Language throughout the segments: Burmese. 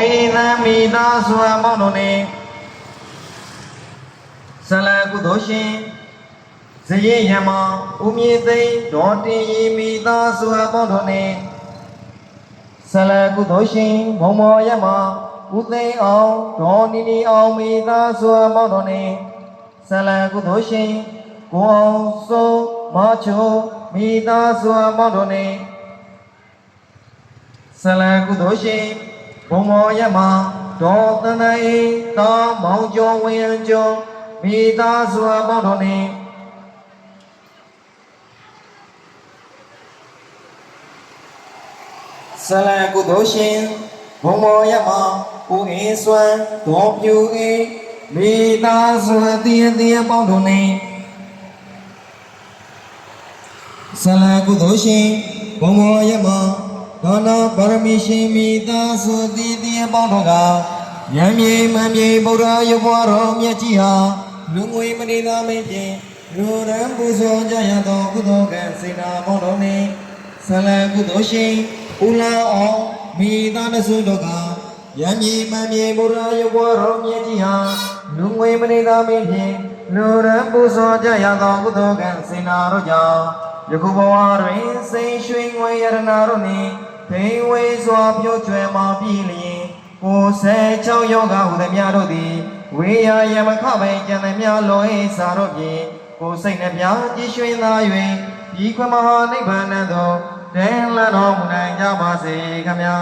အေသံမိသားစုအပေါင်းတို့နှင့်ဆလကုသိုလ်ရှင်ဇယေယမဥမြေသိန်းဒေါ်တင်ရီမိသားစုအပေါင်းတို့နှင့်ဆလကုသိုလ်ရှင်ဘုံမောယမဥသိန်းအောင်ဒေါ်နီနီအောင်မိသားစုအပေါင်းတို့နှင့်ဆလကုသိုလ်ရှင်ကိုအောင်စိုးမချိုမိသားစုအပေါင်းတို့နှင့်ဆလံကုသိုလ်ရှင် ဘုံမောရမဒေါ်တန်တအေတာမောင်ကျော်ဝင်းကျော်မိသားစုအပေါင်းတို့နှင့်ဆလံကုသိုလ်ရှင်ဘုံမောရမဦးအင်းစွမ်းဒေါ်ပြူအေးမိသားစုအသီးအသီးအပေါင်းတို့နှင့်ဆလံကုသိုလ်ရှင်ဘုံမောယမ ဒါနာပါရမီရှင်မိသားစုတည်တည်အပေါင်းတို့ကယံမြေမံမြေဗုဒ္ဓရုပ်ဘွားတော်မြတ်ကြီးဟာလူငွေမနေသာမင်းဖြင့်လူရန်ပူဇော်ကြရသောကုသိုလ်ကံစေနာပေါင်းတော်နှင့်ဆလံကုသိုလ်ရှင်ဦးလာအောင်မိသားစုတို့ကယံမြေမံမြေဗုဒ္ဓရုပ်ဘွားတော်မြတ်ကြီးဟာလူငွေမနေသာမင်းဖြင့်လူရန်ပူဇော်ကြရသောကုသိုလ်ကံစေနာတို့ကြောင့် ယခုဘဝတွင်စိန်ရွှေငွေရတနာတို့နှင့်ဖိဝေစွာပြုတ်ကျွယ်မှာပြည်လျင်ကိုယ်ဆဲချောင်းယောဂဟုသည်များတို့သည်ဝေယယမခပိုင်ကြံသည်များလောဟိစာတို့ဖြင့်ကိုယ်စိတ်နှပြကြည်ရွှင်သာ၍ဒီခွမဟာနိဗ္ဗာန်သို့တဲလန်းတော်မူနိုင်ကြပါစေခမညာ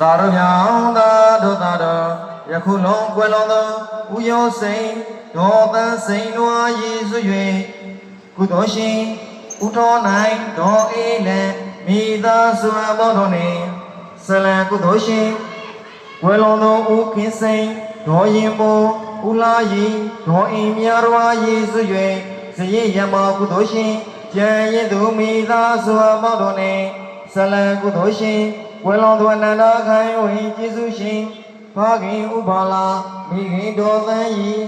သာရမြောင်သာတို့သာတော် ယခုလုံးကွယ်လွန်သောဥယောစိန်ဒေါ်သန်းစိန်တော်ရည်စွ၍ကုသိုလ်ရှင်ဥထောနိုင်ဒေါ်အေးလည်းမိသားစုအပေါင်းတို့နှင့်ဆလံကုသိုလ်ရှင်ကွယ်လွန်သောဥခင်စိန်ဒေါ်ရင်ပိုဥလာရီဒေါ်အင်းမြတော်ရည်စွ၍ဇယေယမကုသိုလ်ရှင်ကြံရင်သူမိသားစုအပေါင်းတို့နှင့်ဆလံကုသိုလ်ရှင်ကွယ်လွန်သောအနန္တခိုင်ဝိကျေးဇူးရှင် ဖခင်ဥပါလာမိခင်တော်သန်းဤ